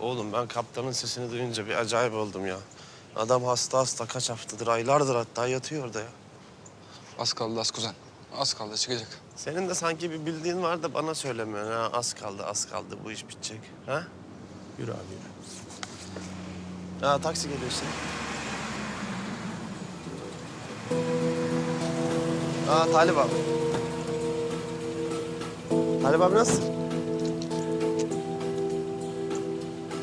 Oğlum ben kaptanın sesini duyunca bir acayip oldum ya. Adam hasta hasta kaç haftadır, aylardır hatta yatıyor orada ya. Az kaldı az kuzen. Az kaldı çıkacak. Senin de sanki bir bildiğin var da bana söylemiyorsun ha. Az kaldı, az kaldı bu iş bitecek. Ha? Yürü abi yürü. Ha taksi geliyor işte. Ha Talip abi. Talip abi nasılsın?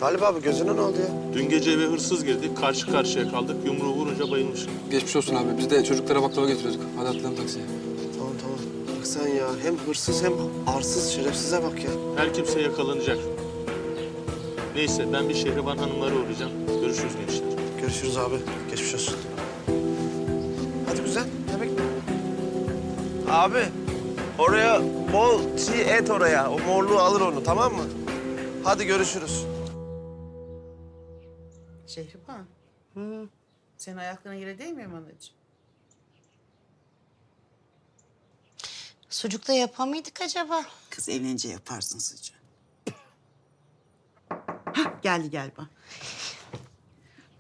Talip abi gözüne ne oldu ya? Dün gece eve hırsız girdi. Karşı karşıya kaldık. Yumruğu vurunca bayılmış. Geçmiş olsun abi. Biz de çocuklara baklava getiriyorduk. Hadi atlayalım taksiye. Tamam tamam. Bak sen ya hem hırsız hem arsız şerefsize bak ya. Her kimse yakalanacak. Neyse ben bir Şehriban Hanımlara uğrayacağım. Görüşürüz gençler. Görüşürüz abi. Geçmiş olsun. Hadi güzel. Ne bekle? Abi oraya bol çiğ et oraya. O morluğu alır onu tamam mı? Hadi görüşürüz. Şehriban. Hı. Senin ayaklarına yere değmiyor mu anacığım? Sucukta yapar mıydık acaba? Kız evlenince yaparsın sıcı. Hah geldi galiba.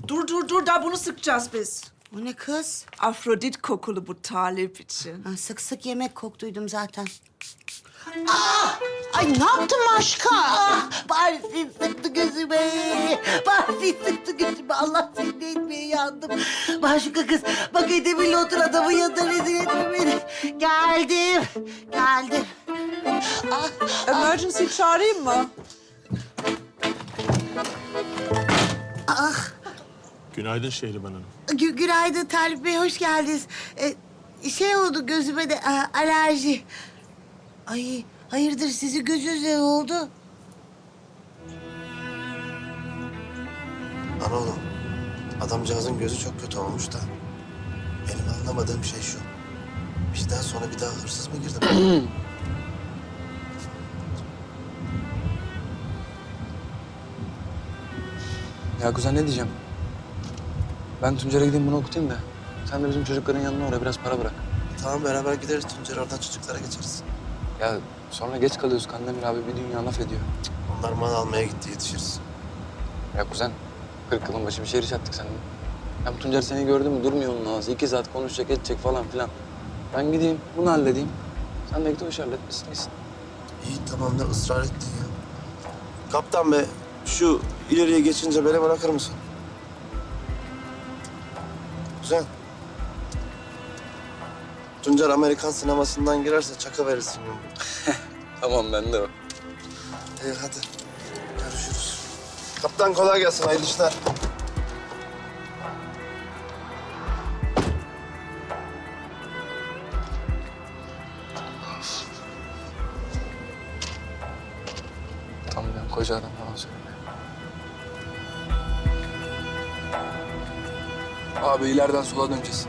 Dur dur dur daha bunu sıkacağız biz. O ne kız? Afrodit kokulu bu talip için. Ha, sık sık yemek koktuydum zaten. Aa! Ay ne yaptın Maşka? Ah, Paris'i sıktı gözüme. Paris'i sıktı gözüme. Allah seni etmeye yandım. Maşka kız bak edebiyle otur adamın yanında rezil etme beni. Geldim. Geldim. Ah, Emergency çağırayım mı? ah. Günaydın Şehriban Hanım. Gü günaydın Talip Bey, hoş geldiniz. Ee, şey oldu gözüme de a- alerji. Ay hayırdır sizi gözünüzde ne oldu? Lan oğlum adamcağızın gözü çok kötü olmuş da. Benim anlamadığım şey şu. Bizden sonra bir daha hırsız mı girdi? Ya kuzen ne diyeceğim? Ben Tuncer'e gideyim bunu okutayım da. Sen de bizim çocukların yanına oraya biraz para bırak. tamam beraber gideriz Tuncer oradan çocuklara geçeriz. Ya sonra geç kalıyoruz. Kandemir abi bir dünya laf ediyor. Onlar mal almaya gitti yetişiriz. Ya kuzen, kırk yılın başı bir şehir çattık seninle. Ya bu Tuncer seni gördü mü durmuyor onun ağzı. İki saat konuşacak, edecek falan filan. Ben gideyim, bunu halledeyim. Sen de git o işi halletmesin iyisin. İyi tamam ne ısrar ettin ya. Kaptan be şu ileriye geçince beni bırakır mısın? Güzel. Tuncer Amerikan sinemasından girerse çaka verirsin. Tamam ben de o. İyi hadi. Görüşürüz. Kaptan kolay gelsin hayırlı işler. Tam ben koca adam falan söyleme. Abi ileriden sola döneceğiz.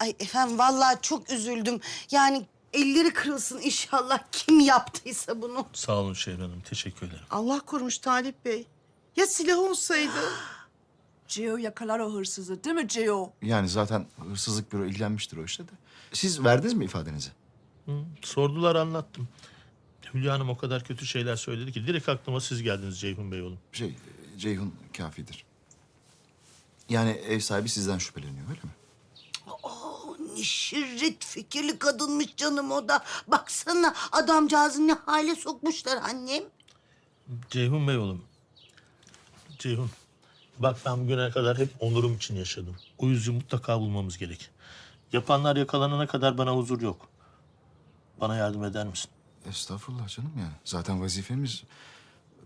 Ay efendim vallahi çok üzüldüm. Yani elleri kırılsın inşallah kim yaptıysa bunu. Sağ olun Şehriban Hanım. Teşekkür ederim. Allah korumuş Talip Bey. Ya silah olsaydı? Gio yakalar o hırsızı değil mi Gio? Yani zaten hırsızlık büro ilgilenmiştir o işte de. Siz verdiniz mi ifadenizi? Hı, sordular anlattım. Hülya Hanım o kadar kötü şeyler söyledi ki direkt aklıma siz geldiniz Ceyhun Bey oğlum. Şey, Ceyhun kafidir. Yani ev sahibi sizden şüpheleniyor öyle mi? Ne şirret fikirli kadınmış canım o da. Baksana adamcağızı ne hale sokmuşlar annem. Ceyhun Bey oğlum. Ceyhun. Bak ben bugüne kadar hep onurum için yaşadım. O yüzü mutlaka bulmamız gerek. Yapanlar yakalanana kadar bana huzur yok. Bana yardım eder misin? Estağfurullah canım ya. Zaten vazifemiz.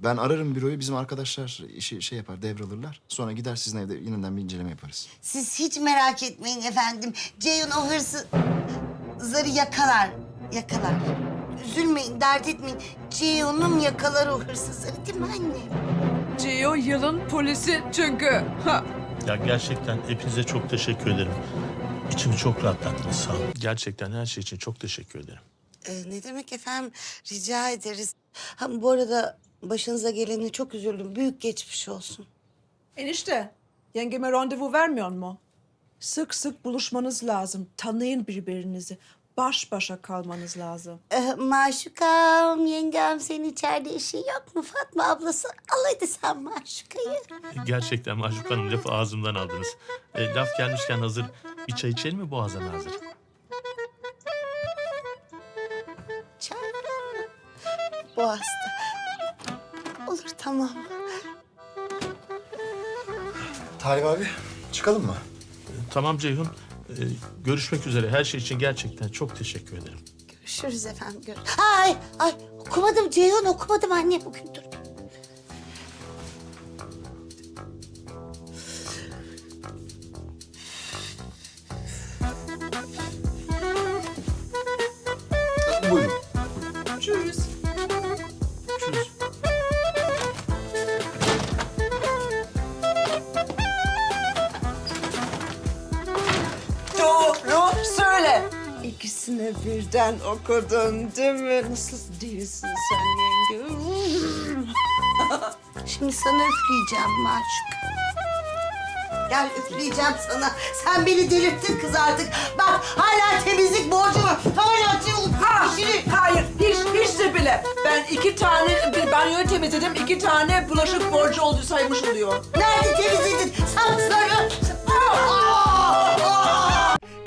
Ben ararım büroyu, bizim arkadaşlar işi şey yapar, devralırlar. Sonra gider sizin evde yeniden bir inceleme yaparız. Siz hiç merak etmeyin efendim. Ceyhun o hırsızları yakalar. Yakalar. Üzülmeyin, dert etmeyin. Ceyhun'um yakalar o hırsızları değil mi annem? Gio yılın polisi çünkü. Ha. Ya gerçekten hepinize çok teşekkür ederim. İçimi çok rahatlattınız sağ olun. Gerçekten her şey için çok teşekkür ederim. Ee, ne demek efendim? Rica ederiz. Ha, bu arada başınıza geleni çok üzüldüm. Büyük geçmiş olsun. Enişte yengeme randevu vermiyor mu? Sık sık buluşmanız lazım. Tanıyın birbirinizi. baş başa kalmanız lazım. Ee, maşukam, yengem senin içeride işin yok mu? Fatma ablası al hadi sen maşukayı. Gerçekten Maşuk Hanım lafı ağzımdan aldınız. E, laf gelmişken hazır bir çay içelim mi boğazdan hazır? Çay. Boğaz'da. Olur tamam. Talip abi çıkalım mı? Tamam Ceyhun. e, görüşmek üzere. Her şey için gerçekten çok teşekkür ederim. Görüşürüz efendim. Gör ay, ay okumadım Ceyhun okumadım anne bugün dur. Buyurun. Tschüss. İkisini birden okudun değil mi? Nasıl değilsin sen yenge? Şimdi sana üfleyeceğim maşuk. Gel üfleyeceğim sana. Sen beni delirttin kız artık. Bak hala temizlik borcu var. Hala Ha, işini... hayır, hiç, hiç de bile. Ben iki tane bir banyoyu temizledim, iki tane bulaşık borcu oldu saymış oluyor. Nerede temizledin? Sen söyle.